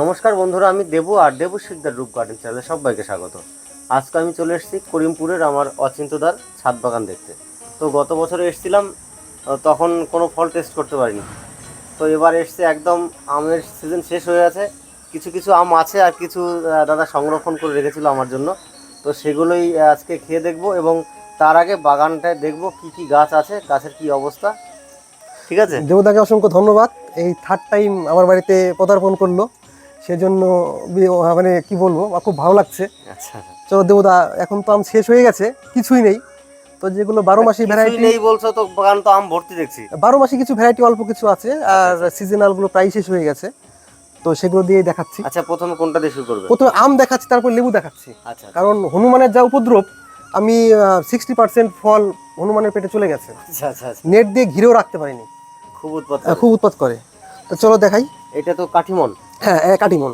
নমস্কার বন্ধুরা, আমি দেবু আর দেবু শিকদার রূপ গার্ডেন চ্যানেলে সবাইকে স্বাগত। আজকে আমি চলে এসেছি করিমপুরের আমার অচিন্তদার ছাদ বাগান দেখতে। তো গত বছরে এসেছিলাম তখন কোনো ফল টেস্ট করতে পারিনি। তো এবার এসছে একদম আমের সিজন শেষ হয়ে আছে কিছু কিছু আম আছে আর কিছু দাদা সংরক্ষণ করে রেখেছিল আমার জন্য। তো সেগুলোই আজকে খেয়ে দেখব এবং তার আগে বাগানটায় দেখব কি কি গাছ আছে, গাছের কি অবস্থা। ঠিক আছে? দেবদাকে অসংখ্য ধন্যবাদ। এই থার্ড টাইম আমার বাড়িতে পদার্পণ করল। সেজন্য মানে কি বলব আমার খুব ভালো লাগছে। আচ্ছা। চলো দেবদা এখন তো আম শেষ হয়ে গেছে কিছুই নেই। তো যেগুলো বারো মাসি ভ্যারাইটি নেই বলছো তো বাগান তো আম ভর্তি দেখছি। বারো মাসি কিছু ভ্যারাইটি অল্প কিছু আছে আর সিজনালগুলো প্রায় শেষ হয়ে গেছে। তো সেগুলো দিয়ে দেখাচ্ছি। আচ্ছা প্রথমে কোনটা দিয়ে শুরু করবে? প্রথমে আম দেখাচ্ছি তারপর লেবু দেখাচ্ছি। আচ্ছা কারণ হনুমানের যা উপদ্রব আমি সিক্সটি পার্সেন্ট ফল হনুমানের পেটে চলে গেছে। আচ্ছা আচ্ছা আচ্ছা। নেট দিয়ে ঘিরেও রাখতে পারিনি। খুব উৎপাত খুব উৎপাত করে। তো চলো দেখাই। এটা তো কাঠিমন। হ্যাঁ এ, কাটিমন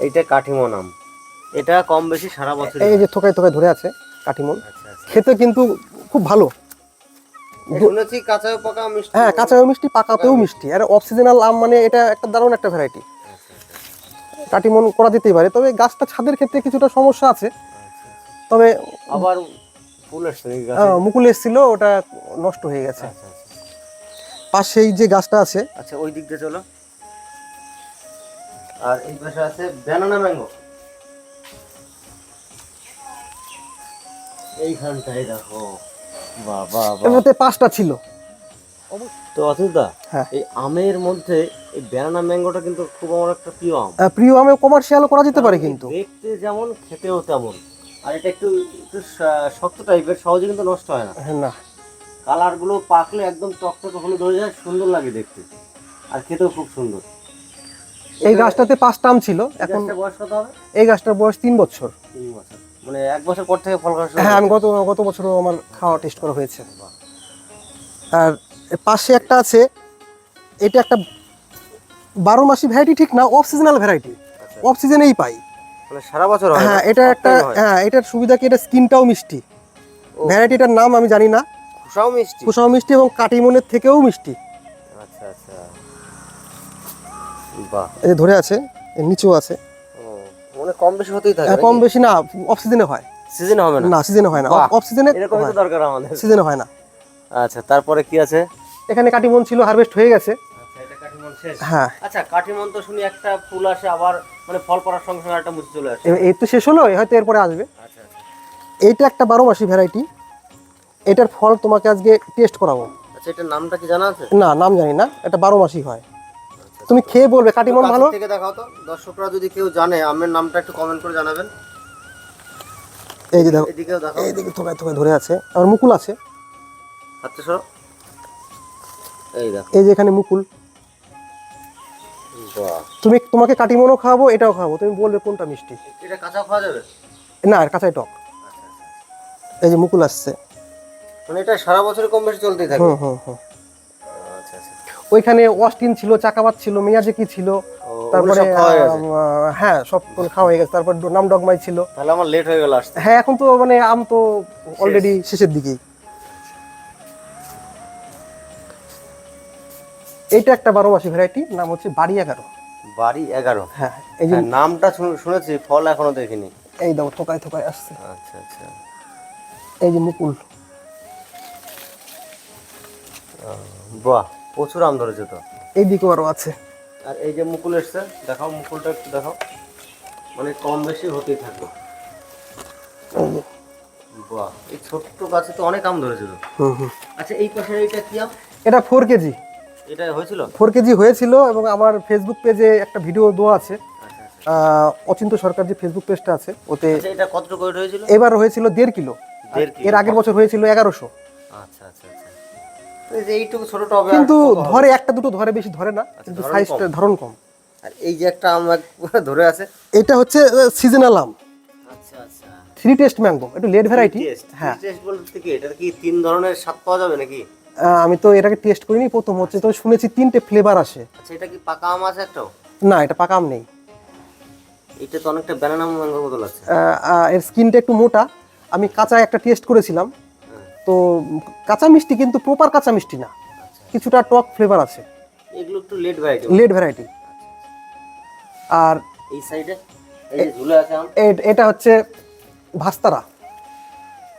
এইটা কাঠিমন আম। এটা কম বেশি সারা বছর এই যে থোকায় থোকায় ধরে আছে কাটিমন আচ্ছা আচ্ছা। খেতে কিন্তু খুব ভালো। শুনেছি কাঁচা পাকা মিষ্টি হ্যাঁ কাঁচাও মিষ্টি পাকাতেও মিষ্টি। আর অফ সিজনাল আম মানে এটা একটা দারুণ একটা ভ্যারাইটি কাটিমন করা যেতেই পারে। তবে গাছটা ছাদের ক্ষেত্রে কিছুটা সমস্যা আছে। তবে আবার ফুল? আহ, মুকুল এসেছিল ওটা নষ্ট হয়ে গেছে। আচ্ছা। পাশেই যে গাছটা আছে। আচ্ছা ওই দিক দিয়ে চলো। আর এই পাশে আছে ব্যানানা ম্যাঙ্গো এইখানটাই দেখো। বাবা এর মধ্যে পাঁচটা ছিল। তো অতুলদা হ্যাঁ। এই আমের মধ্যে এই ব্যানানা ম্যাঙ্গোটা কিন্তু খুব আমার একটা প্রিয় আম। প্রিয় আমে করা যেতে পারে কিন্তু। দেখতে যেমন খেতেও তেমন। আর এটা একটু একটু শক্ত টাইপের সহজে কিন্তু নষ্ট হয় না। হ্যাঁ, না। কালারগুলো পাকলে একদম টকটকে হলুদ হয়ে যায় সুন্দর লাগে দেখতে। আর খেতেও খুব সুন্দর। এই গাছটাতে পাঁচটা আম ছিল এখন বয়স কত হবে? এই গাছটার বয়স তিন বছর। তিন বছর। মানে এক বছর পর থেকে ফল খাওয়া হ্যাঁ আমি গত গত বছরও আমার খাওয়া টেস্ট করা হয়েছে। আর পাশে একটা আছে এটা একটা বারো মাসি ভ্যারাইটি ঠিক না অফ সিজনাল ভ্যারাইটি। অফ সিজনেই পাই। মানে সারা বছর হ্যাঁ এটা একটা হ্যাঁ। এটার সুবিধা কি এটা স্কিনটাও মিষ্টি। ভ্যারাইটিটার নাম আমি জানি না। খোসাও মিষ্টি? কুসাও মিষ্টি এবং কাটিমনের থেকেও মিষ্টি। আচ্ছা আচ্ছা। বাহ। এই ধরে আছে এর নিচেও আছে। মানে কম বেশি হতেই থাকে হ্যাঁ, কম বেশি না অফ সিজনে হয়। সিজন হবে না? না সিজনে হয় না। অফ সিজনে এরকমই তো দরকার আমাদের। সিজনে হয় না। আচ্ছা তারপরে কি আছে? এখানে কাটিমন ছিল হারভেস্ট হয়ে গেছে। আচ্ছা এটা হ্যাঁ। আচ্ছা কাঠিমন তো শুনি একটা ফুল আসে আবার মানে ফল পড়ার সঙ্গে সঙ্গে একটা মুছে চলে আসে। এই তো শেষ হলো এই হয়তো এরপরে আসবে। আচ্ছা আচ্ছা। এইটা একটা বারো মাসি ভ্যারাইটি এটার ফল তোমাকে আজকে টেস্ট করাবো। আচ্ছা এটার নামটা কি জানা আছে? না নাম জানি না এটা বারো মাসি হয়। তুমি খেয়ে বলবে কাটিমন ভালো? থেকে দেখাও তো। দর্শকরা যদি কেউ জানে আমের নামটা একটু কমেন্ট করে জানাবেন। এই যে দেখো এদিকেও দেখাও। এইদিকে থোকায় থোকায় ধরে আছে। আর মুকুল আছে। হাতে সরো এই দেখো। এই যে এখানে মুকুল। তুমি তোমাকে কাটিমনও খাওয়াবো এটাও খাওয়াবো। তুমি বলবে কোনটা মিষ্টি। এটা কাঁচা খাওয়া যাবে? না আর কাঁচাই টক। এই যে মুকুল আসছে। মানে এটা সারা বছর কম বেশি চলতেই থাকে। হুম হুম হুম। আচ্ছা আচ্ছা। ওইখানে অস্টিন ছিল চাকাবাত ছিল মেয়াজেকি ছিল তারপরে হয়ে হ্যাঁ সব খাওয়া হয়ে গেছে। তারপর নাম ডগমাই ছিল। তাহলে আমার লেট হয়ে গেল আসতে। হ্যাঁ এখন তো মানে আম তো অলরেডি শেষের দিকেই। এইটা একটা বারো মাসি ভ্যারাইটি নাম হচ্ছে বাড়ি এগারো। বাড়ি এগারো? হ্যাঁ এই যে হ্যাঁ, নামটা শুন- শুনেছি ফল এখনও দেখিনি। এই দাও থোকায় থোকায় আসছে। আচ্ছা আচ্ছা। এই যে মুকুল। বাহ প্রচুর আম ধরেছে তো। এই দিকেও আরও আছে। আর এই যে মুকুল এসছে দেখাও মুকুলটা একটু দেখাও। মানে কম বেশি হতেই থাকবে। বাহ এই ছোট্ট গাছে তো অনেক আম ধরেছে তো হুম হুম। আচ্ছা এই পাশে এইটা কি আম? এটা ফোর কেজি। এটা হয়েছিল? ফোর কেজি হয়েছিল এবং আমার ফেসবুক পেজে একটা ভিডিও দেওয়া আছে। আচ্ছা আচ্ছা। অচিন্ত সরকার যে ফেসবুক পেজটা আছে ওতে আচ্ছা এটা ওয়েট হয়েছিল? এবার হয়েছিল দেড় কিলো। এর আগের বছর হয়েছিল এগারোশো। আচ্ছা আচ্ছা। এইটুকু ছোট টবে কিন্তু ধরে একটা দুটো ধরে বেশি ধরে না কিন্তু ধরন সাইজটা ধরন কম। আর এই যে একটা আম ধরে আছে। এটা হচ্ছে সিজনাল আম। আচ্ছা আচ্ছা। থ্রি টেস্ট ম্যাঙ্গো একটু লেট ভ্যারাইটি হ্যাঁ। টেস্ট বলতে কি এটা কি তিন ধরনের স্বাদ পাওয়া যাবে নাকি? আমি তো এটাকে টেস্ট করিনি প্রথম হচ্ছে তো শুনেছি তিনটে ফ্লেভার আসে। আচ্ছা এটা কি পাকা আম আছে একটাও না এটা পাকা আম নেই। এটা তো অনেকটা ব্যানানা ম্যাঙ্গোর মতো লাগছে এর স্কিনটা একটু মোটা। আমি কাঁচা একটা টেস্ট করেছিলাম। তো কাঁচা মিষ্টি কিন্তু প্রপার কাঁচা মিষ্টি না। কিছুটা টক ফ্লেভার আছে। এগুলো একটু লেট ভ্যারাইটি লেট ভ্যারাইটি আর এই সাইডে এই যে ঝুলে আছে আম এটা হচ্ছে ভাস্তারা।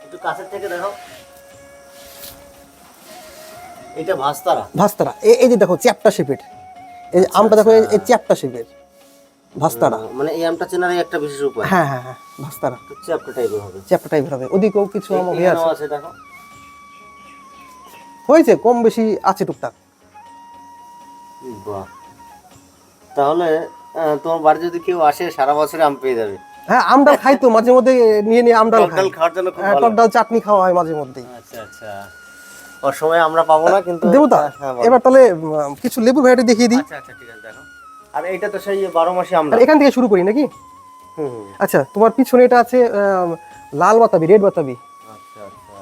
একটু কাছের থেকে দেখো। এটা ভাস্তারা। ভাস্তারা। এই যে দেখো চ্যাপটা শেপের এই যে আমটা দেখো এই- এই চ্যাপটা শেপের ভাস্তারা। মানে এই আমটা চেনার একটা বিশেষ উপায়। হ্যাঁ হ্যাঁ হ্যাঁ ভাস্তারা। চ্যাপ্টা টাইপের হবে। চ্যাপটা টাইপের হবে। ওদিকেও কিছু আম হয়ে আছে দেখো। হয়েছে কম বেশি আছে টুকটাক। বাহ। তাহলে তোমার বাড়ি যদি কেউ আসে সারা বছরে আম পেয়ে যাবে। হ্যাঁ আমডাল খাই তো মাঝে মধ্যে নিয়ে নিয়ে আমডাল খাই। খাওয়ার জন্য খুব হ্যাঁ ভালো। ডাল চাটনি খাওয়া হয় মাঝে মধ্যে আচ্ছা আচ্ছা। ওর সময় আমরা পাবো না কিন্তু দেবতা হ্যাঁ, এবার তাহলে কিছু লেবু ভ্যারাইটি দেখিয়ে দিই। আচ্ছা আচ্ছা ঠিক আছে দেখো। আর এইটা তো সেই বারো মাসে আমরা এখান থেকে শুরু করি নাকি? হুম। আচ্ছা তোমার পিছনে এটা আছে লাল বাতাবি রেড বাতাবি। আচ্ছা আচ্ছা।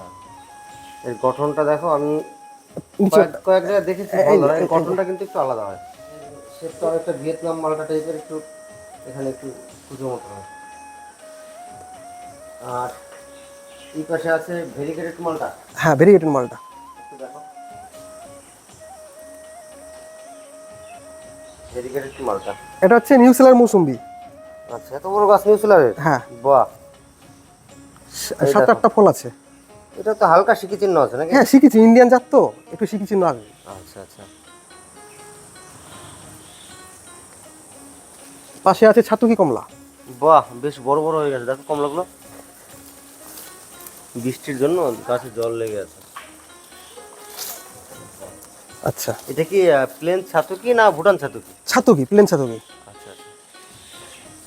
এর গঠনটা দেখো আমি কয়েক- কয়েক জায়গায় দেখেছি এই- ভালো, এর এই- গঠনটা কিন্তু একটু আলাদা হয়। শেপটা অনেকটা ভিয়েতনাম মালটা টাইপের একটু এখানে একটু কুচো মতো হয়। আর এই পাশে আছে ভেরিকেটেড মালটা। হ্যাঁ ভেরিগেটেড মালটা। দেখো। ভেরিকেটেড মালটা? এটা হচ্ছে মৌসুম্বি। আচ্ছা এত বড় গাছ হ্যাঁ। বাহ। সাত আটটা ফল আছে। এটা তো হালকা শিখি চিহ্ন আছে নাকি? হ্যাঁ শিখেছি ইন্ডিয়ান জাত তো একটু শিখেছি না আগে আচ্ছা আচ্ছা। পাশে আছে ছাতুকি কমলা? বাহ বেশ বড় বড় হয়ে গেছে। দেখো কমলাগুলো। বৃষ্টির জন্য গাছে জল লেগে আছে। আচ্ছা। এটা কি প্লেন ছাতুকি না ভুটান ছাতুকি ছাতুকি প্লেন ছাতুকি আচ্ছা আচ্ছা।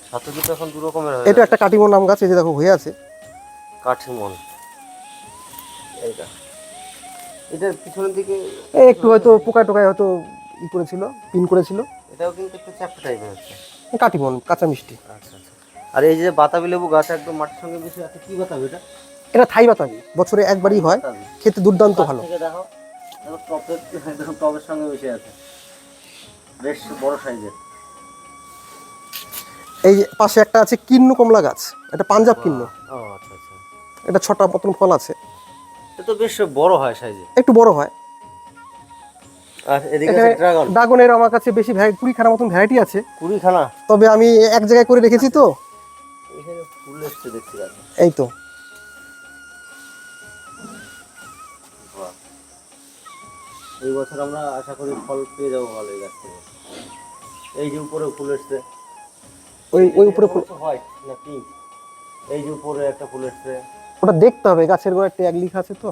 ছাতুকি তো এখন দু রকমের হয়ে এটা একটা কাটিমন নাম গাছ এই যে দেখো হয়ে আছে। কাঠিমন এইটা এটার পিছনের দিকে এই একটু হয়তো পোকায় টোকায় হয়তো ই করেছিল পিন করেছিল। এটাও কিন্তু একটু চ্যাপ্টা টাইপের হচ্ছে। কাটিমন কাঁচা মিষ্টি। আচ্ছা আচ্ছা। আর এই যে বাতাবি লেবু গাছ একদম মাটির সঙ্গে বেশি আছে কি বাতাবি এটা? এটা থাই বাতাবি বছরে একবারই হয় খেতে দুর্দান্ত ভালো। দেখো দেখো টপের একদম টপের সঙ্গে মিশে আছে। বেশ বড় সাইজের। এই পাশে একটা আছে কিন্নু কমলা গাছ এটা পাঞ্জাব কিন্নু। ও আচ্ছা আচ্ছা। এটা ছটা মতন ফল আছে। তো বেশ বড় হয় সাইজে একটু বড় হয়। আর এদিকে আছে ড্রাগন ড্রাগনের আমার কাছে বেশি কুড়ি খানা মতন ভ্যারাইটি আছে। কুড়ি খানা তবে আমি এক জায়গায় করে রেখেছি তো। এখানে ফুল এসছে দেখতে পাচ্ছি। এই তো। এই বছর আমরা আশা করি ফল পেয়ে যাব ভালো এই গাছ থেকে। এই যে উপরে ফুল এসছে। ওই ওই উপরে ফুল হোয়াইট না পিঙ্ক এই যে উপরে একটা ফুল এসছে। ওটা দেখতে হবে গাছের গোড়ায় ট্যাগ লেখা আছে তো।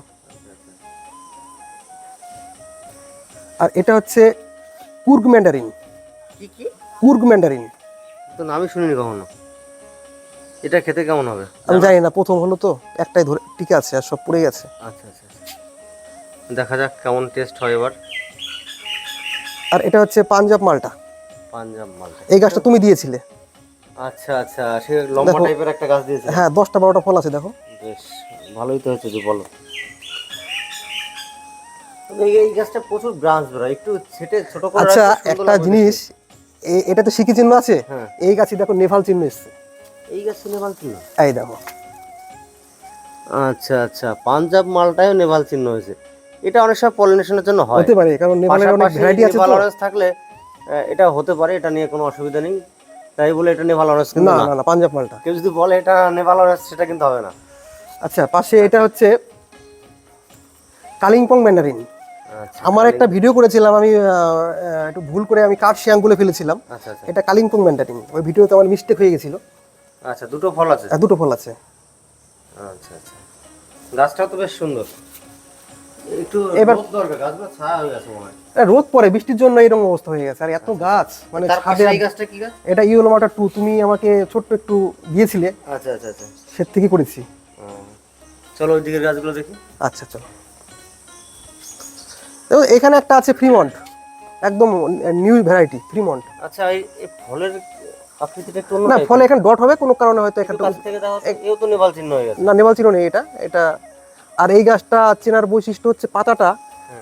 আর এটা হচ্ছে কুর্গ ম্যান্ডারিন। কি কি? কুর্গ ম্যান্ডারিন। তো নামই শুনিনি কখনো। এটা খেতে কেমন হবে? আমি জানি না প্রথম হলো তো একটাই ধরে টিকে আছে আর সব পড়ে গেছে। আচ্ছা আচ্ছা আচ্ছা। দেখা যাক কেমন টেস্ট হয় এবার। আর এটা হচ্ছে পাঞ্জাব মালটা। পাঞ্জাব মালটা। এই গাছটা তুমি দিয়েছিলে। আচ্ছা আচ্ছা সে লম্বা টাইপের একটা গাছ দিয়েছে হ্যাঁ দশটা বারোটা ফল আছে দেখো। বেশ ভালোই তো হচ্ছে যে বলো। এই গাছটা প্রচুর ব্রাঞ্চ বেরোয় একটু ছেটে ছোট করে আচ্ছা একটা জিনিস এটা তো শিখি চিহ্ন আছে? হ্যাঁ। এই গাছে দেখো নেভাল চিহ্ন এসছে। এই গাছ নেভাল চিহ্ন? এই দেখো। আচ্ছা আচ্ছা পাঞ্জাব মালটাও নেভাল চিহ্ন হয়েছে। এটা অনেক সময় পলিনেশনের জন্য হয়। হতে পারে কারণ নেভালের অনেক ভ্যারাইটি আছে নেভাল অরেঞ্জ থাকলে এটা হতে পারে এটা নিয়ে কোনো অসুবিধা নেই। তাই বলে এটা নেভাল অরেঞ্জ না না। না পাঞ্জাব মালটা। কেউ যদি বলে এটা নেভাল অরেঞ্জ সেটা কিন্তু হবে না। আচ্ছা পাশে এটা হচ্ছে কালিম্পং ম্যান্ডারিন আচ্ছা আমার একটা ভিডিও করেছিলাম আমি একটু ভুল করে আমি কাঠ শিয়াংগুলো ফেলেছিলাম। আচ্ছা আচ্ছা। এটা কালিম্পং ম্যান্ডারিন ওই ভিডিওতে আমার মিস্টেক হয়ে গেছিল। আচ্ছা দুটো ফল আছে। আর দুটো ফল আছে। আচ্ছা আচ্ছা। গাছটাও তো বেশ সুন্দর। একটু এবার- রোদ দরকার গাছগুলো ছায়া হয়ে গেছে মনে হয়। রোদ পড়ে বৃষ্টির জন্য এরকম অবস্থা হয়ে গেছে। আর এত গাছ মানে গাছটা কি গাছ? এটা ইউলো মাটা টু। তুমি আমাকে ছোট্ট একটু দিয়েছিলে। আচ্ছা আচ্ছা আচ্ছা। সে থেকে করেছি। চলো ওই দিকের গাছগুলো দেখি। আচ্ছা চলো। দেখো, এখানে একটা আছে ফ্রিমন্ট একদম নিউ ভ্যারাইটি ফ্রিমন্ট আচ্ছা এই ফলের আকৃতিটা একটু না ফলে এখানে ডট হবে কোনো কারণে হয়তো একটু এখানে কাছ থেকে এও তো নেভাল চিহ্ন হয়ে গেছে। না নেমাল চিনো নেই এটা এটা আর এই গাছটা চেনার বৈশিষ্ট্য হচ্ছে পাতাটা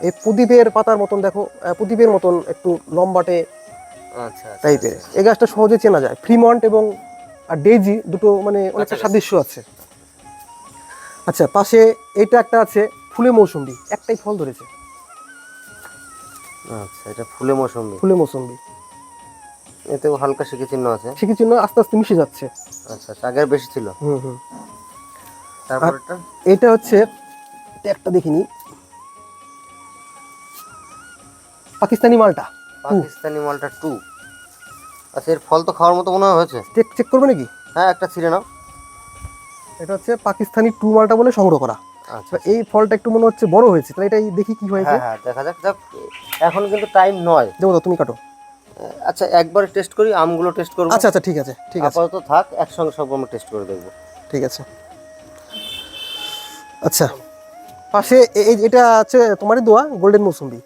এই প্রদীপের পাতার মতন দেখো প্রদীপের মতন একটু লম্বাটে আচ্ছা আচ্ছা। টাইপের এই গাছটা সহজে চেনা যায়। ফ্রিমন্ট এবং আর ডেজি দুটো মানে অনেকটা সাদৃশ্য আছে। আচ্ছা পাশে এটা একটা আছে ফুলে মৌসুম্বি। একটাই ফল ধরেছে। আচ্ছা এটা ফুলে মৌসুমি ফুলে মৌসুম্বি। এতেও হালকা শিখে চিহ্ন আছে। সে চিহ্ন আস্তে আস্তে মিশে যাচ্ছে। আচ্ছা আচ্ছা আগের বেশি ছিল। হুম হুম। তারপরটা এটা? হচ্ছে একটা দেখিনি। পাকিস্তানি মালটা। পাকিস্তানি মালটা টু আচ্ছা এর ফল তো খাওয়ার মতো মনে হয় হয়েছে। চেক চেক করবে নাকি? হ্যাঁ একটা ছিঁড়ে নাও। এটা হচ্ছে পাকিস্তানি টু মালটা বলে সংগ্রহ করা। আচ্ছা এই ফলটা একটু মনে হচ্ছে বড় হয়েছে তাহলে এটাই দেখি কি হয়েছে। হ্যাঁ হ্যাঁ দেখা যাক যাক এখন কিন্তু টাইম নয়। দেবো তো তুমি কাটো। আচ্ছা একবার টেস্ট করি আমগুলো টেস্ট করব। আচ্ছা আচ্ছা ঠিক আছে ঠিক আছে। আপাতত থাক একসঙ্গে সব আমরা টেস্ট করে দেখব। ঠিক আছে। আচ্ছা পাশে এই এটা আছে তোমারই দোয়া গোল্ডেন মৌসুম্বি।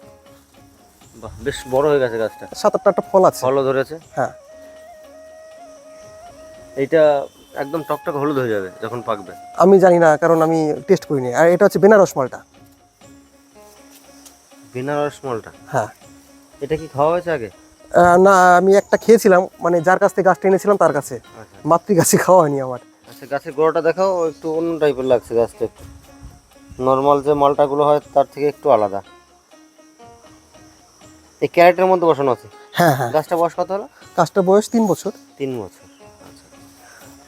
বাহ বেশ বড় হয়ে গেছে গাছটা। সাত আটটা ফল আছে। ফলও ধরেছে। হ্যাঁ। এইটা একদম টকটক হলুদ হয়ে যাবে যখন পাকবে। আমি জানি না কারণ আমি টেস্ট করিনি। আর এটা হচ্ছে বেনারস মালটা। বেনারস মালটা? হ্যাঁ। এটা কি খাওয়া হয়েছে আগে? না আমি একটা খেয়েছিলাম মানে যার কাছ থেকে গাছটা এনেছিলাম তার কাছে। আচ্ছা। মাতৃ গাছে খাওয়া হয়নি আমার। আচ্ছা গাছের গোড়াটা দেখাও একটু অন্য টাইপের লাগছে গাছটা একটু। নর্মাল যে মালটাগুলো হয় তার থেকে একটু আলাদা। এই ক্যারেটের মধ্যে বসানো আছে? হ্যাঁ হ্যাঁ। গাছটা বয়স কত হলো? গাছটা বয়স তিন বছর। তিন বছর।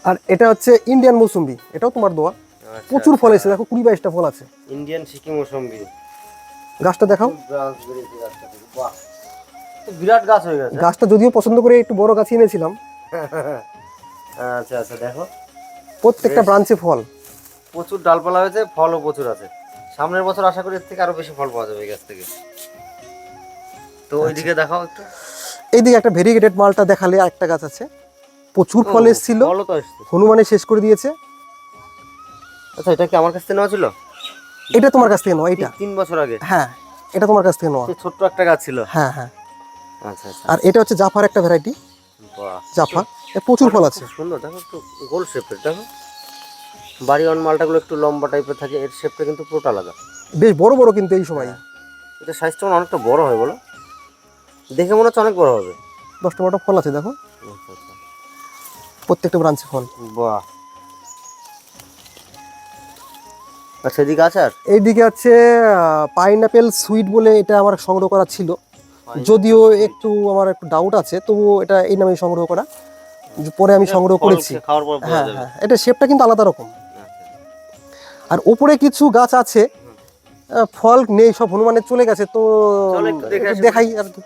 আর এটা হচ্ছে ইন্ডিয়ান মৌসুম্বি এটাও তোমার দোয়া। আচ্ছা, প্রচুর ফল এসেছে দেখো কুড়ি বাইশটা ফল আছে। ইন্ডিয়ান সিকিম মৌসম্বি। গাছটা দেখাও। বিরাট গাছ হয়ে গেছে। গাছটা যদিও পছন্দ করে একটু বড় গাছ এনেছিলাম। আচ্ছা আচ্ছা দেখো। প্রত্যেকটা ব্রাঞ্চে ফল। প্রচুর ডালপালা হয়েছে ফলও প্রচুর আছে। সামনের বছর আশা করি এর থেকে আরও বেশি ফল পাওয়া যাবে এই গাছ থেকে। তো ওইদিকে দেখাও একটু। এইদিকে একটা ভেরিগেটেড মালটা দেখালে আরেকটা গাছ আছে। প্রচুর ফল এসেছিল। ফলও তো এসছে। হনুমানে শেষ করে দিয়েছে। আচ্ছা এটা কি আমার কাছ থেকে নেওয়া ছিল? এটা তোমার কাছ থেকে নেওয়া এটা। তিন- বছর আগে? হ্যাঁ এটা তোমার কাছ থেকে নেওয়া। ছোট্ট একটা গাছ ছিল? হ্যাঁ হ্যাঁ। আচ্ছা আচ্ছা। আর এটা হচ্ছে জাফার একটা ভ্যারাইটি জাফা। প্রচুর ফল আছে। সুন্দর দেখো একটু গোল শেপের দেখো। বাড়ি অন মালটাগুলো একটু লম্বা টাইপের থাকে এর শেপটা কিন্তু পুরোটা আলাদা। বেশ বড় বড় কিন্তু এই সময়। এটা সাইজটা অনেকটা বড় হয় বলো। দেখে মনে হচ্ছে অনেক বড় হবে। দশটা বারোটা ফল আছে দেখো। আচ্ছা আচ্ছা। প্রত্যেকটা ব্রাঞ্চে ফল। বাহ। আর সেদিকে আছে আর? এইদিকে হচ্ছে পাইনাপেল সুইট বলে এটা আমার সংগ্রহ করা ছিল। যদিও একটু আমার একটু ডাউট আছে তবুও এটা এই নামে সংগ্রহ করা। পরে আমি সংগ্রহ করেছি। হ্যাঁ হ্যাঁ এটা শেপটা কিন্তু আলাদা রকম। আচ্ছা। আর উপরে কিছু গাছ আছে ফল নেই সব হনুমানের চলে গেছে তো। দেখাই আর কি।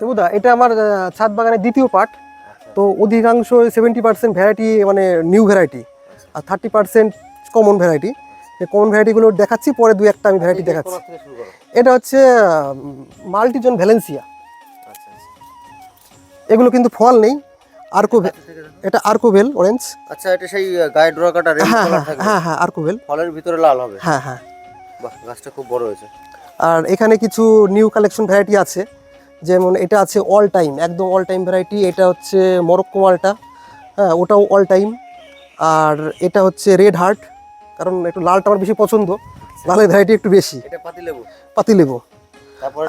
দেবুদা এটা আমার ছাদ বাগানের দ্বিতীয় পার্ট আচ্ছা। তো অধিকাংশ সেভেন্টি পার্সেন্ট ভ্যারাইটি মানে নিউ ভ্যারাইটি আর thirty percent common variety common ভ্যারাইটিগুলো দেখাচ্ছি পরে দু একটা আমি ভ্যারাইটি আচ্ছা, দেখাচ্ছি? এটা হচ্ছে মাল্টিজন ভ্যালেন্সিয়া। আচ্ছা, আচ্ছা। এগুলো কিন্তু ফল নেই আর্কোভেল। এটা আর্কোভেল অরেঞ্জ আচ্ছা এটা সেই গায়ে ডোরা কাটা রেড হ্যাঁ হ্যাঁ থাকবে। হ্যাঁ হ্যাঁ আর্কোভেল ফলের ভিতরে লাল হবে। হ্যাঁ হ্যাঁ। বাহ গাছটা খুব বড় হয়েছে। আর এখানে কিছু নিউ কালেকশন ভ্যারাইটি আছে। যেমন এটা আছে অল টাইম একদম অল টাইম ভ্যারাইটি এটা হচ্ছে মরক্কো মালটা হ্যাঁ ওটাও অল টাইম আর এটা হচ্ছে রেড হার্ট কারণ একটু লালটা আমার বেশি পছন্দ লালের ভ্যারাইটি একটু বেশি। এটা পাতি লেবু? পাতিলেবু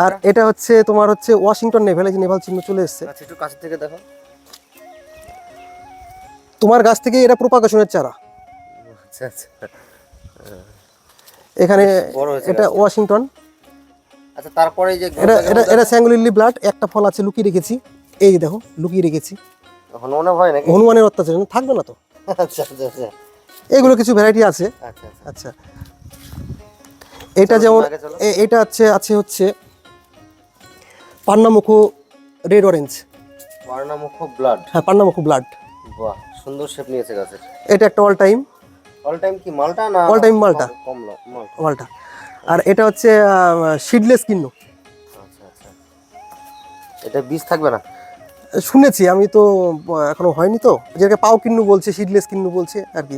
আর এটা? হচ্ছে তোমার হচ্ছে ওয়াশিংটন নেভেল যে নেভাল চিহ্ন চলে এসছে। আচ্ছা একটু কাছে থেকে দেখো। তোমার গাছ থেকে এটা প্রোপাগেশনের চারা। আচ্ছা আচ্ছা। এখানে এটা ওয়াশিংটন আচ্ছা তারপরে যে এটা এটা এটা স্যাঙ্গুলিলি ব্লাড একটা ফল আছে লুকিয়ে রেখেছি। এই দেখো লুকিয়ে রেখেছি। হনুমানে ভয় নাকি? হনুমানের অত্যাচার থাকবে না তো। আচ্ছা আচ্ছা আচ্ছা। এগুলো কিছু ভ্যারাইটি আছে। আচ্ছা আচ্ছা। আচ্ছা। এটা যেমন এটা আছে আছে হচ্ছে পান্নামুখো রেড অরেঞ্জ বর্ণামুখ ব্লাড হ্যাঁ পান্নামুখো ব্লাড বাহ সুন্দর শেপ নিয়েছে গাছের। এটা একটা অল টাইম অল টাইম কি মালটা না All time মালটা। কমলা মালটা? মালটা। আর এটা হচ্ছে সিডলেস কিন্ন। আচ্ছা আচ্ছা। এটা বীজ থাকবে না? শুনেছি আমি তো এখনও হয়নি তো। যেটাকে পাও কিন্নু বলছে সিডলেস কিন্নু বলছে আর কি।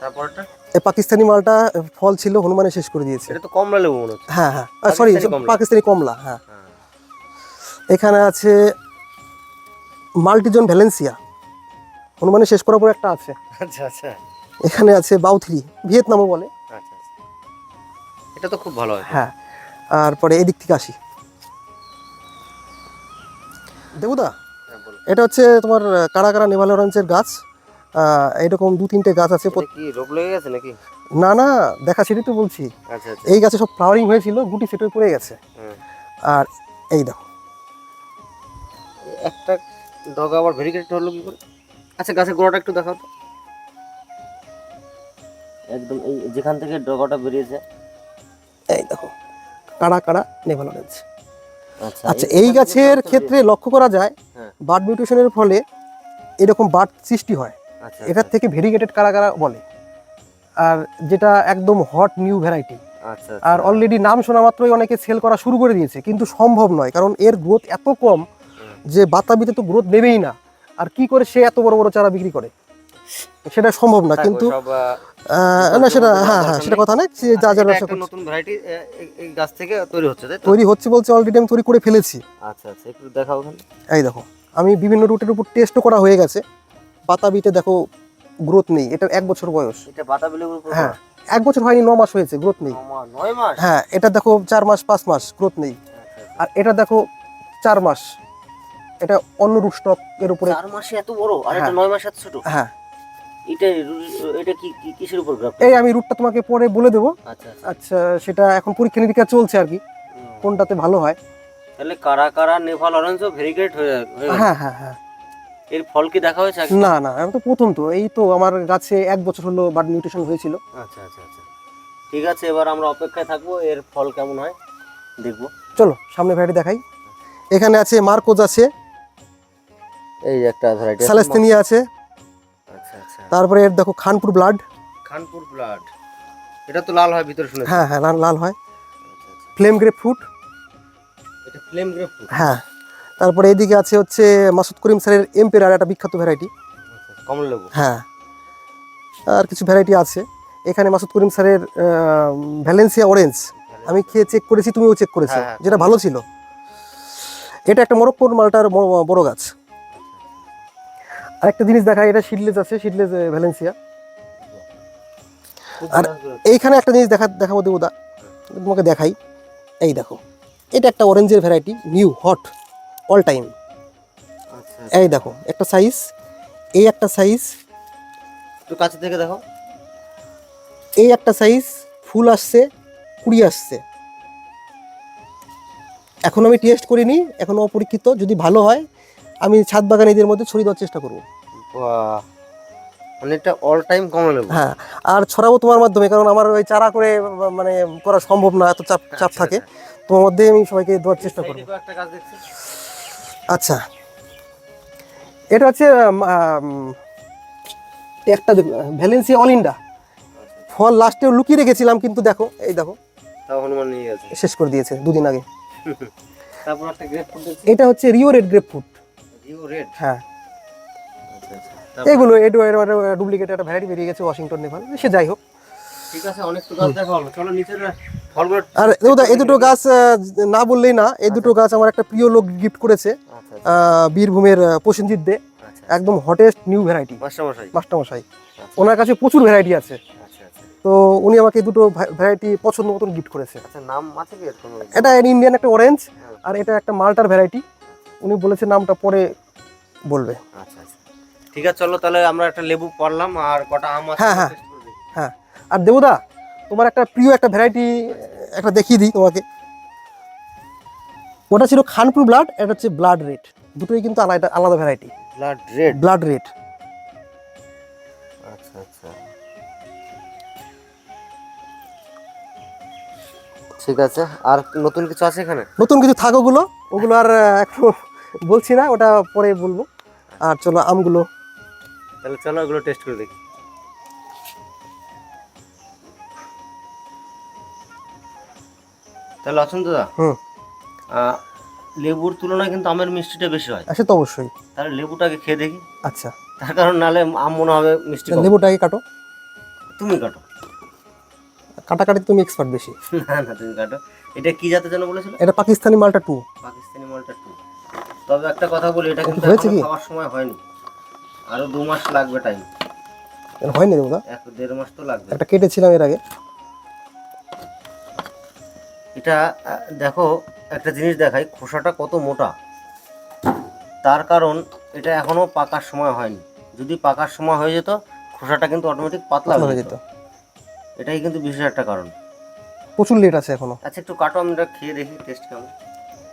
তারপরটা? এই পাকিস্তানি মালটা ফল ছিল হনুমানে শেষ করে দিয়েছে। এটা তো কমলা লেবু মনে হচ্ছে। হ্যাঁ হ্যাঁ। সরি পাকিস্তানি কমলা। হ্যাঁ। হ্যাঁ। এখানে আছে মাল্টিজন ভ্যালেন্সিয়া। হনুমানে শেষ করার পর একটা আছে। আচ্ছা আচ্ছা। এখানে আছে বাউথরি ভিয়েতনামও বলে। এটা তো খুব ভালো হয়। হ্যাঁ আর পরে এদিক থেকে আসি। দেবুদা হ্যাঁ এটা হচ্ছে তোমার কারা কারা নেভাল অরেঞ্জের গাছ। এরকম দু তিনটে গাছ আছে কি রোগ লেগে গেছে নাকি? না না দেখা সেটাই তো বলছি। আচ্ছা আচ্ছা। এই গাছে সব ফ্লাওয়ারিং হয়েছিল গুটি সেটে পড়ে গেছে। হ্যাঁ। আর এই দেখো। একটা ডগা আবার ভেরিকেটেড হলো কি করে? আচ্ছা গাছের গোড়াটা একটু দেখাও একদম এই যেখান থেকে ডগাটা বেরিয়েছে। কাড়া কাড়া নেভাল অরেঞ্জ আচ্ছা আচ্ছা এই গাছের ক্ষেত্রে লক্ষ্য করা যায় হ্যাঁ। বার্ড মিউটেশনের ফলে এরকম বার্ড সৃষ্টি হয়। আচ্ছা এটার থেকে ভেরিগেটেড কারা কারা বলে। আর যেটা একদম হট নিউ ভ্যারাইটি। আচ্ছা আর অলরেডি নাম শোনা মাত্রই অনেকে সেল করা শুরু করে দিয়েছে কিন্তু সম্ভব নয় কারণ এর গ্রোথ এত কম যে বাতাবিতে তো গ্রোথ নেবেই না। আর কি করে সে এত বড় বড় চারা বিক্রি করে? সেটা সম্ভব না কিন্তু না সেটা হ্যাঁ হ্যাঁ সেটা কথা না সে যা যা ব্যবসা একটা নতুন ভ্যারাইটি এই গাছ থেকে তৈরি হচ্ছে তাই তৈরি হচ্ছে বলছে অলরেডি আমি তৈরি করে ফেলেছি। আচ্ছা আচ্ছা একটু দেখাও এই দেখো আমি বিভিন্ন রুটের উপর টেস্টও করা হয়ে গেছে। বাতাবিতে দেখো গ্রোথ নেই এটা এক বছর বয়স। এটা বাতাবি লেবুর হ্যাঁ এক বছর হয়নি ন মাস হয়েছে গ্রোথ নেই। নয় মাস- হ্যাঁ এটা দেখো চার মাস পাঁচ মাস গ্রোথ নেই। আচ্ছা, আচ্ছা। আর এটা দেখো চার মাস এটা অন্য রুট স্টক এর উপরে চার মাসে এত বড়? আর এটা হ্যাঁ। নয় মাস এত ছোট? হ্যাঁ এটা এটা কি কিসের উপর গ্রাফ এই আমি রুটটা তোমাকে পরে বলে দেবো। আচ্ছা আচ্ছা। আচ্ছা সেটা এখন পরীক্ষা নিরীক্ষা চলছে আর কি। কোনটাতে ভালো হয়? তাহলে কারা কারা নেভাল অরেঞ্জও ভেরিগেট হয়ে হয়ে হ্যাঁ হ্যাঁ এর ফল কি দেখা হয়েছে না না আমি তো প্রথম তো। এই তো আমার গাছে এক বছর হলো বার্ড নিউট্রিশন হয়েছিল। আচ্ছা আচ্ছা আচ্ছা। ঠিক আছে এবার আমরা অপেক্ষায় থাকব এর ফল কেমন হয় দেখব। চলো সামনে ভ্যারাইটি দেখাই। এখানে আছে মার্কোজ আছে এই একটা ভ্যারাইটি সালেস্তিনিয়া আছে তারপরে এর দেখো খানপুর ব্লাড খানপুর ব্লাড এটা তো লাল হয় ভিতরে শুনেছি। হ্যাঁ হ্যাঁ লাল লাল হয়। আচ্ছা আচ্ছা ফ্লেম গ্রেপ ফ্রুট এটা ফ্লেম গ্রেপ হ্যাঁ। তারপরে এদিকে আছে হচ্ছে মাসুদ করিম স্যারের এম্পেরার একটা বিখ্যাত ভ্যারাইটি কমল লেবু। হ্যাঁ। আর কিছু ভ্যারাইটি আছে। এখানে মাসুদ করিম স্যারের ভ্যালেন্সিয়া অরেঞ্জ আমি খেয়ে চেক করেছি তুমিও চেক করেছ। হ্যাঁ, হ্যাঁ। যেটা ভালো ছিল। এটা একটা মরক্কোর মালটার বড় গাছ। আর একটা জিনিস দেখা এটা সিডলেজ আছে সিডলেজ ভ্যালেন্সিয়া আর- এইখানে একটা জিনিস দেখা দেখাবো দেবো দা তোমাকে দেখাই। এই দেখো এটা একটা অরেঞ্জের variety new hot all time এই দেখো একটা সাইজ এই একটা সাইজ একটু কাছে থেকে দেখো। এই একটা সাইজ ফুল আসছে কুড়ি আসছে। এখন আমি টেস্ট করিনি এখনও অপরীক্ষিত যদি ভালো হয় আমি ছাদ বাগান এদের মধ্যে ছড়িয়ে দেওয়ার চেষ্টা করব। বাহ। মানে এটা অল টাইম কমল হ্যাঁ আর ছড়াবো তোমার মাধ্যমে কারণ আমার ওই চারা করে মানে করা সম্ভব না এত চাপ চাপ আচ্ছা, থাকে। তোমার মধ্যে আমি সবাইকে দেওয়ার চেষ্টা করব। এইদিকেও একটা গাছ দেখছি। আচ্ছা। এটা হচ্ছে একটা ভ্যালেন্সিয়া অল ইন্ডা ফল লাস্টে লুকিয়ে রেখেছিলাম কিন্তু দেখো এই দেখো। হনুমান নিয়ে গেছে। শেষ করে দিয়েছে দুদিন আগে। তারপর একটা গ্রেপ এটা হচ্ছে রিও রেড গ্রেপ ফ্রুট জিও রেড হ্যাঁ। আচ্ছা আচ্ছা। এগুলো এডো ডুপ্লিকেট একটা ভ্যারাইটি বেরিয়ে গেছে ওয়াশিংটন নেভাল সে যাই হোক। ঠিক আছে অনেক তো গাছ দেখা হলো চলো নিচের ফলগুলো আর দেবদা এই দুটো গাছ না বললেই না এই দুটো গাছ আমার একটা প্রিয় লোক গিফট করেছে আচ্ছা বীরভূমের প্রসেনজিৎ দে। আচ্ছা। একদম হটেস্ট নিউ ভ্যারাইটি মাস্টারমশাই। মাস্টারমশাই। ওনার কাছে প্রচুর ভ্যারাইটি আছে। আচ্ছা আচ্ছা। তো উনি আমাকে দুটো ভ্যারাইটি পছন্দ মতন গিফট করেছে। আচ্ছা নাম আছে কি এটা ইন্ডিয়ান একটা অরেঞ্জ আর এটা একটা মাল্টার ভ্যারাইটি উনি বলেছে নামটা পরে বলবে। আচ্ছা আচ্ছা। ঠিক আছে চলো তাহলে আমরা একটা লেবু পারলাম আর কটা আম আছে হ্যাঁ, হ্যাঁ। হ্যাঁ। আর দেবদা তোমার একটা প্রিয় একটা ভ্যারাইটি একটা দেখিয়ে দিই তোমাকে। ওটা ছিল খানপুর ব্লাড এটা হচ্ছে ব্লাড রেড দুটোই কিন্তু আলাদা আলাদা variety blood red blood red আচ্ছা আচ্ছা। ঠিক আছে আর নতুন কিছু আছে এখানে? নতুন কিছু থাক ওগুলো ওগুলো আর এখন বলছি না ওটা পরে বলব। আর চলো আমগুলো। তাহলে চলো এগুলো টেস্ট করে দেখি। তাহলে অসন্ত দা হুম। লেবুর তুলনায় কিন্তু আমের মিষ্টিটা বেশি হয়। আসে তো অবশ্যই। তাহলে লেবুটাকে খেয়ে দেখি। আচ্ছা। তার কারণ নালে আম মনে হবে মিষ্টি। লেবুটাকে কাটো। তুমি কাটো। কাটাকাটি তুমি এক্সপার্ট বেশি। না না তুমি কাটো। এটা কি জাতের জন্য বলেছিল? এটা পাকিস্তানি মালটা টু। পাকিস্তানি মালটা টু। তবে একটা কথা বলি এটা কিন্তু হয়েছে কি? খাওয়ার সময় হয়নি। আরও দু মাস লাগবে টাইম হয়নি দেবদা এক দেড় মাস তো লাগবে। একটা কেটেছিলাম এর আগে। এটা দেখো একটা জিনিস দেখাই খোসাটা কত মোটা। তার কারণ এটা এখনও পাকার সময় হয়নি। যদি পাকার সময় হয়ে যেত খোসাটা কিন্তু অটোমেটিক পাতলা হয়ে যেত। যেত। এটাই কিন্তু বিশেষ একটা কারণ। প্রচুর লেট আছে এখনও। আচ্ছা একটু কাটো আমরা খেয়ে দেখি টেস্ট কেমন?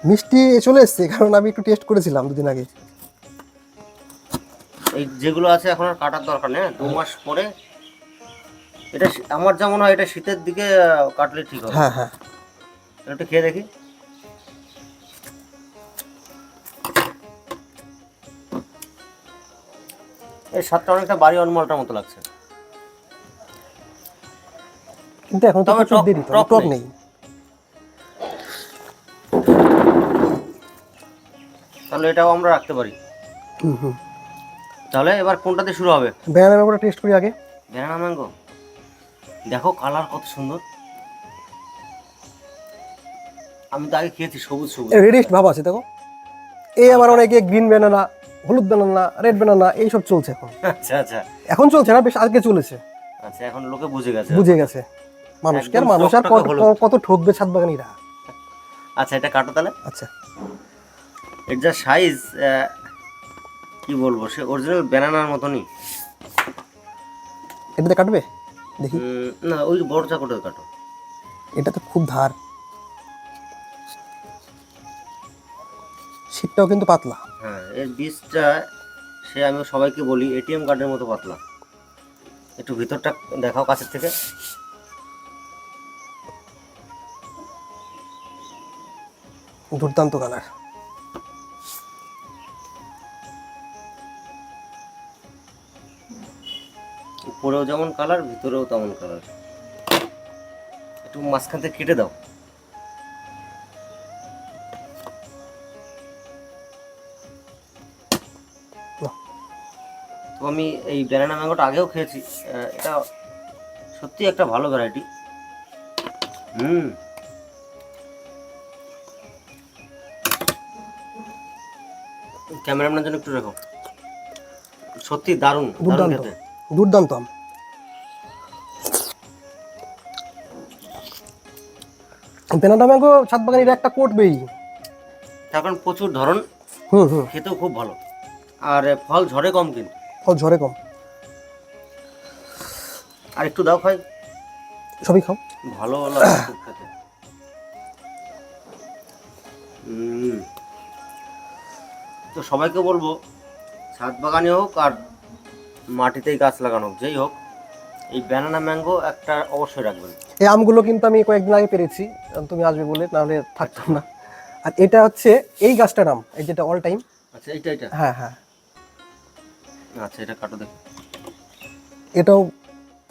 মিষ্টি চলে এসছে কারণ আমি একটু টেস্ট করেছিলাম দুদিন আগে। এই যেগুলো আছে এখন আর কাটার দরকার নেই হ্যাঁ? দু মাস পরে এটা আমার যেমন হয় এটা শীতের দিকে কাটলে ঠিক হবে। হ্যাঁ হ্যাঁ। একটু খেয়ে দেখি। এই স্বাদটা অনেকটা বাড়ি অনমলটার মতো লাগছে। কিন্তু এখন তো টক নেই। তাহলে এটাও আমরা রাখতে পারি। হুম হুম। তাহলে এবার কোনটাতে শুরু হবে? ব্যানানা ম্যাঙ্গোটা টেস্ট করি আগে। ব্যানানা ম্যাঙ্গো দেখো কালার কত সুন্দর। আমি তো আগে খেয়েছি সবুজ সবুজ। রেডিস্ট ভাব আছে দেখো। এই আবার অনেকে গ্রিন ব্যানানা হলুদ ব্যানানা রেড ব্যানানা এইসব চলছে এখন। আচ্ছা আচ্ছা। এখন চলছে না বেশ আগে চলেছে। আচ্ছা এখন লোকে বুঝে গেছে। বুঝে গেছে। মানুষকে আর মানুষ? আর কত ঠকবে ছাদ বাগানিরা আচ্ছা এটা কাটো তাহলে। আচ্ছা। এর যা সাইজ কি বলব সে অরিজিনাল ব্যানানার মতনই। এটাতে কাটবে? দেখি। না ওই বড় চাকুটা কাটো। এটা তো খুব ধার। শীতটাও কিন্তু পাতলা। হ্যাঁ এর বীজটা সে আমি সবাইকে বলি এটিএম কার্ডের মতো পাতলা। একটু ভিতরটা দেখাও কাছের থেকে। দুর্দান্ত কালার উপরেও যেমন কালার ভিতরেও তেমন কালার একটু মাঝখান থেকে কেটে দাও। তো আমি এই ব্যানানা ম্যাঙ্গোটা আগেও খেয়েছি। এটা সত্যি একটা ভালো ভ্যারাইটি হুম। ক্যামেরাম্যানের জন্য একটু রাখো। সত্যি দারুণ দুর্দান্ত। দুর্দান্ত বেনানা ম্যাঙ্গো ছাদ বাগানির একটা কোটবেই তার কারণ প্রচুর ধরন হুম হুম। খেতেও খুব ভালো। আর ফল ঝরে কম কিন্তু। ফল ঝরে কম। আর একটু দাও খাই। সবই খাও। ভালো খেতে। তো সবাইকে বলব ছাদ বাগানে হোক আর মাটিতেই গাছ লাগানো হোক যেই হোক এই ব্যানানা ম্যাঙ্গো একটা অবশ্যই রাখবেন। এই আমগুলো কিন্তু আমি কয়েকদিন আগে পেরেছি তুমি আসবে বলে নাহলে থাকতাম না। আর এটা হচ্ছে এই গাছটার নাম এই যেটা অল টাইম আচ্ছা এইটা এটা হ্যাঁ হ্যাঁ। আচ্ছা এটা কাটো দেখো। এটাও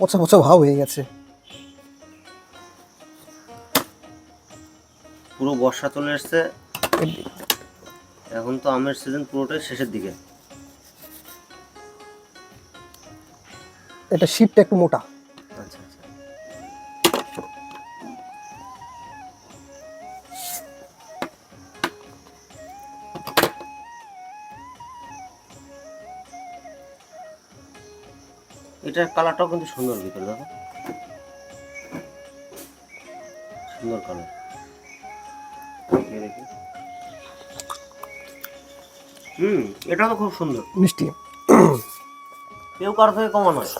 পচা পচা ভাব হয়ে গেছে। পুরো বর্ষা চলে এসছে। এখন তো আমের সিজন পুরোটাই শেষের দিকে। এটা শীতটা একটু মোটা। এটার কালারটাও কিন্তু সুন্দর ভিতরে দেখো। সুন্দর কালার হুম এটা তো খুব সুন্দর। মিষ্টি। কেউ কারও থেকে কমা নয়।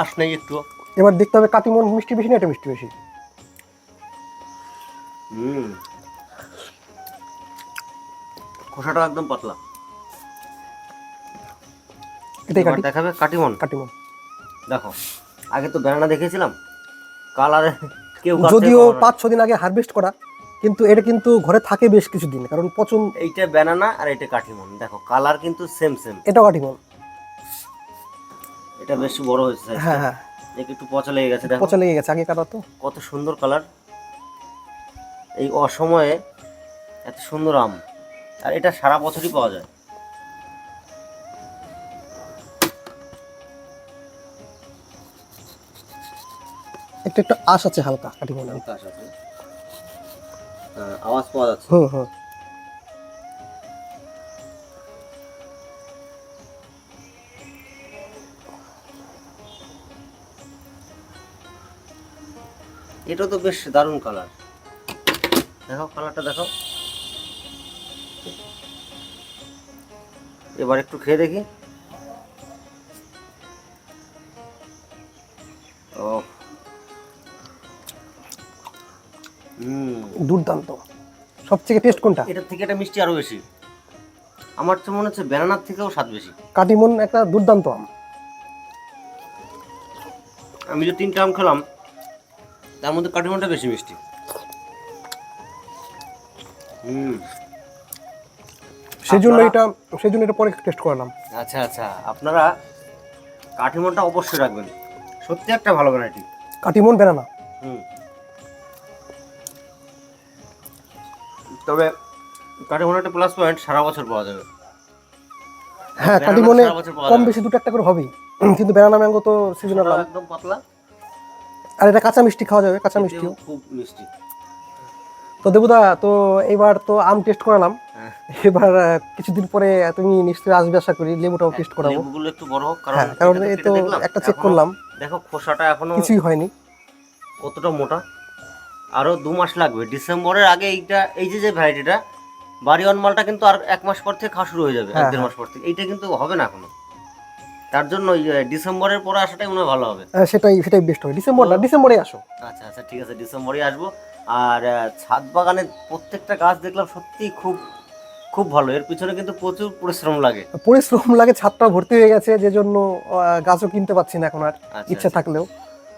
আস নেই একটু এবার দেখতে হবে কাটিমন মিষ্টি বেশি না এটা মিষ্টি বেশি? হুম। খোসাটা একদম পাতলা। এটাই কাটি দেখাবে কাটিমন। কাটিমন। দেখো আগে তো ব্যানানা দেখেছিলাম কালারে কেউ যদিও পাঁচ ছ দিন আগে হারভেস্ট করা কিন্তু এটা কিন্তু ঘরে থাকে বেশ কিছুদিন কারণ পচন এইটা ব্যানানা আর এটা কাটিমন। দেখো কালার কিন্তু সেম সেম এটাও কাটিমন। এটা বেশ বড় হয়েছে হ্যাঁ হ্যাঁ। দেখো একটু পচা লেগে গেছে দেখো। পচা লেগে গেছে আগে কাটা তো। কত সুন্দর কালার এই অসময়ে এত সুন্দর আম। আর এটা সারা বছরই পাওয়া যায়। একটু একটু আশ আছে হালকা কাটিমন আকাশ আছে। হ্যাঁ, আওয়াজ পাওয়া যাচ্ছে? হুম হুম। এটা তো বেশ দারুণ কালার দেখো কালারটা দেখো। এবার একটু খেয়ে দেখি। সবথেকে টেস্ট কোনটা? এটার থেকে এটা মিষ্টি আরও বেশি। আমার তো মনে হচ্ছে ব্যানানার থেকেও স্বাদ বেশি। কাটিমন একটা দুর্দান্ত আম। আমি যে তিনটা আম খেলাম তার মধ্যে কাটিমনটা বেশি মিষ্টি। হুম। সেই জন্য এটা সেই জন্য এটা পরে টেস্ট করলাম। আচ্ছা আচ্ছা। আপনারা কাঠিমনটা অবশ্যই রাখবেন। সত্যি একটা ভালো ভ্যারাইটি কাটিমন বেনানা হুম। তবে কাঠিমন একটা প্লাস পয়েন্ট সারা বছর পাওয়া যাবে। হ্যাঁ কাটিমনে কম বেশি দুটো একটা করে হবেই। কিন্তু বেনানা ম্যাঙ্গো তো সিজনাল একদম পাতলা। আর এটা কাঁচা মিষ্টি খাওয়া যাবে কাঁচা মিষ্টিও। খুব মিষ্টি। তো দেবুদা তো এবার তো আম টেস্ট করালাম। হ্যাঁ। এবার কিছুদিন পরে তুমি নিশ্চয়ই আসবে আশা করি লেবুটাও টেস্ট করাবো। লেবুগুলো একটু বড় হোক কারণ হ্যাঁ কারণ এই তো একটা চেক করলাম। দেখো খোসাটা এখনও কিছুই হয়নি। কতটা মোটা? আরও দু মাস লাগবে। ডিসেম্বরের আগে এইটা এই যে যে ভ্যারাইটিটা বাড়িওয়ান মালটা কিন্তু আর এক মাস পর থেকে খাওয়া শুরু হয়ে যাবে এক হ্যাঁ, দেড় মাস পর থেকে। এইটা কিন্তু হবে না এখনও। তার জন্য ডিসেম্বরের পরে আসাটাই মনে হয় ভালো হবে। আহ, সেটাই সেটাই বেস্ট হবে। ডিসেম্বর না ডিসেম্বরে আসো। আচ্ছা আচ্ছা ঠিক আছে ডিসেম্বরে আসব। আর ছাদ বাগানের প্রত্যেকটা গাছ দেখলাম সত্যি খুব খুব ভালো। এর পিছনে কিন্তু প্রচুর পরিশ্রম লাগে। পরিশ্রম লাগে ছাদটা ভর্তি হয়ে গেছে যে জন্য গাছও কিনতে পাচ্ছি না এখন আর আচ্ছা, ইচ্ছা আচ্ছা। থাকলেও।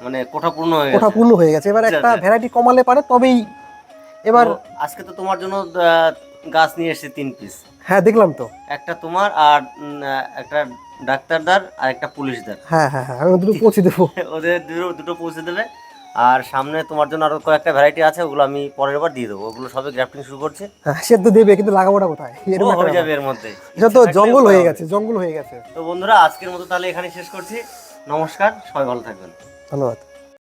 মানে কোঠা পূর্ণ হয়ে কোঠা পূর্ণ হয়ে গেছে। এবার একটা। ভ্যারাইটি কমালে পারে তবেই এবার আজকে তো তোমার জন্য গাছ নিয়ে এসেছি তিন পিস হ্যাঁ দেখলাম তো। একটা তোমার আর একটা ডাক্তারদার আর একটা পুলিশদার। হ্যাঁ হ্যাঁ হ্যাঁ আমি দুটো পৌঁছে দেবো। ওদের দুটো দুটো পৌঁছে দেবে। আর সামনে তোমার জন্য আরও কয়েকটা ভ্যারাইটি আছে ওগুলো আমি পরের বার দিয়ে দেবো। ওগুলো সবে গ্রাফটিং শুরু করছে। হ্যাঁ সে তো দেবে কিন্তু লাগাবোটা কোথায়? এরকম হয়ে যাবে এর মধ্যে। এটা তো জঙ্গল হয়ে গেছে জঙ্গল হয়ে গেছে। তো বন্ধুরা আজকের মতো তাহলে এখানে শেষ করছি। নমস্কার সবাই ভালো থাকবেন। ধন্যবাদ